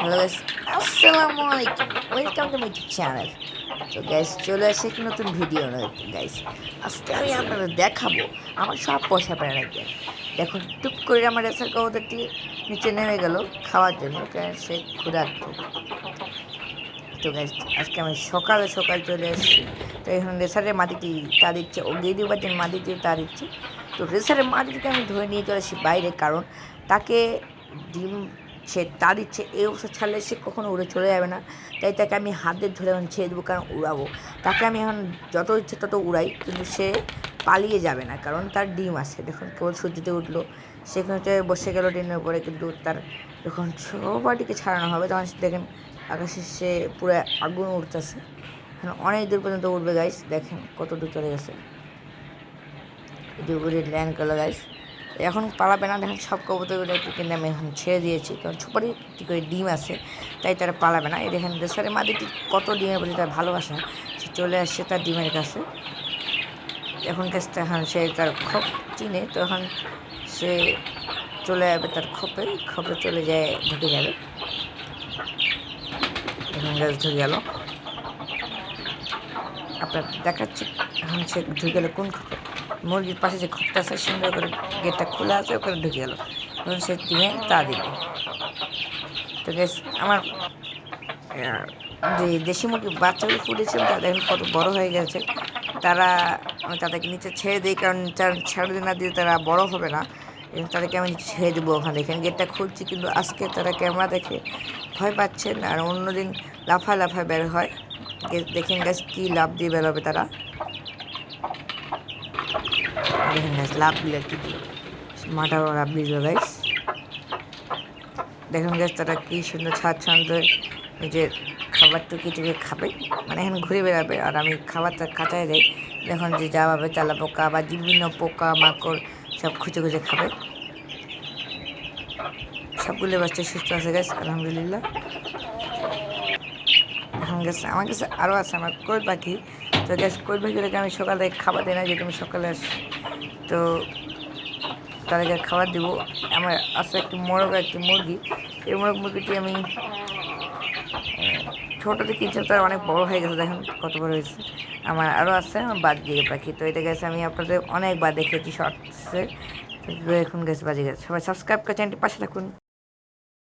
Hello guys আসসালামু আলাইকুম welcome to my channel তো গাইস চলে আসে এক নতুন ভিডিও গাইস আজকে আমি আপনাদের দেখাবো আমার সব পয়সা পেয়ে রাখবে দেখুন টুপ করে আমার রেসার কবুতরটি নিচে নেমে গেল খাওয়ার জন্য। কারণ সে ক্ষুধার্ত। তো গাইস আজকে আমি সকালে সকাল চলে এসেছি তো, এখন রেসারের মাটিটি তা দিচ্ছে ও গেদি বাজের মাটিটি তা দিচ্ছে তো রেসারের মাটিটিকে আমি ধরে নিয়ে চলে আসি বাইরে। কারণ তাকে ডিম সে তার ইচ্ছে এই অবস্থা ছাড়লে সে কখনো উড়ে চলে যাবে না। তাই তাকে আমি হাত ধরে এখন ছেড়ে দেবো, কারণ উড়াবো। তাকে আমি এখন যত ইচ্ছে তত উড়াই, কিন্তু সে পালিয়ে যাবে না, কারণ তার ডিম আছে। দেখুন, কেবল সূর্যতে উঠল সেখানে বসে গেল ডিমের উপরে, কিন্তু তার যখন সবাটিকে ছাড়ানো হবে। তখন দেখেন, আকাশে সে পুরো আগুন উঠতেছে এখন অনেক দূর পর্যন্ত উঠবে গাইস দেখেন কত দূর চলে গেছে। উপরে ল্যান্ড করল গাইস এখন পালাবে না, দেখেন সব কবুতরগুলো কিন্তু আমি এখন ছেড়ে দিয়েছি। কারণ সুপারি একটি করে ডিম আছে, তাই তারা পালাবে না। এই দেখেন দেশের মাদিটি কত ডিমের প্রতি তার ভালোবাসা, সে চলে আসছে তার ডিমের কাছে। এখন কাছে এখন সে তার খোপ চিনে তখন সে চলে যাবে তার খোপে খোপে চলে যায় ঢুকে যাবে এখন গাছ ঢুকে গেল। আপনার দেখাচ্ছি, এখন সে ঢুকে গেল কোন খোপে? মুরগির পাশে যে খোপটা আছে, সুন্দর করে গেটটা খোলা আছে, ওখানে ঢুকে গেল। তখন সে দিয়ে তা দিল। তো গ্যাস আমার যে দেশি মুরগি বাচ্চাগুলো ফুটেছিল, তাদের এখন কত বড় হয়ে গেছে। তারা, আমি তাদেরকে নিচে ছেড়ে দিই, কারণ ছেড়ে না দিয়ে তারা বড় হবে না। এবং তাদেরকে আমি ছেড়ে দেবো ওখানে দেখেন গেটটা খুলছি, কিন্তু আজকে তারা ক্যামেরা দেখে ভয় পাচ্ছেন, আর অন্যদিন লাফা লাফা বের হয়। দেখেন গাছ কী লাভ দিয়ে বেরোবে তারা। দেখেন গাছ লাভ দিলে কি দিল মাটাও লাভ দিল গাইস দেখুন গাছ তারা কি সুন্দর ছাদ নিজের খাবার টুকি টুকি খাবে। মানে এখন ঘুরে বেড়াবে। আর আমি খাবারটা কাটাই দেয় দেখুন যে যা পাবে চালা পোকা বা বিভিন্ন পোকা, মাকড় সব খুঁজে খুঁজে খাবে। সবগুলো বাচ্চা সুস্থ আছে গাছ আলহামদুলিল্লাহ। এখন গেছে, আমার কাছে আরও আছে, আমার কই পাখি? তো গ্যাস কই পাখিটাকে আমি সকালে খাবার দিই না যেহেতু আমি সকালে আসি। তো তাদেরকে খাবার দিব। আমার আছে একটি মোরগ, একটি মুরগি। এই মোরগ মুরগিটি আমি ছোটো থেকে কিনছিলাম, তার অনেক বড় হয়ে গেছে, দেখেন কত বড় হয়েছে। আমার আরও আছে, আমার বাদ দিয়ে পাখি। তো এটা গেছে আমি আপনাদের অনেকবার দেখেছি শর্টসে এখন গেছে বাজে গেছে। সবাই সাবস্ক্রাইব করে চ্যানেলটি পাশে থাকুন।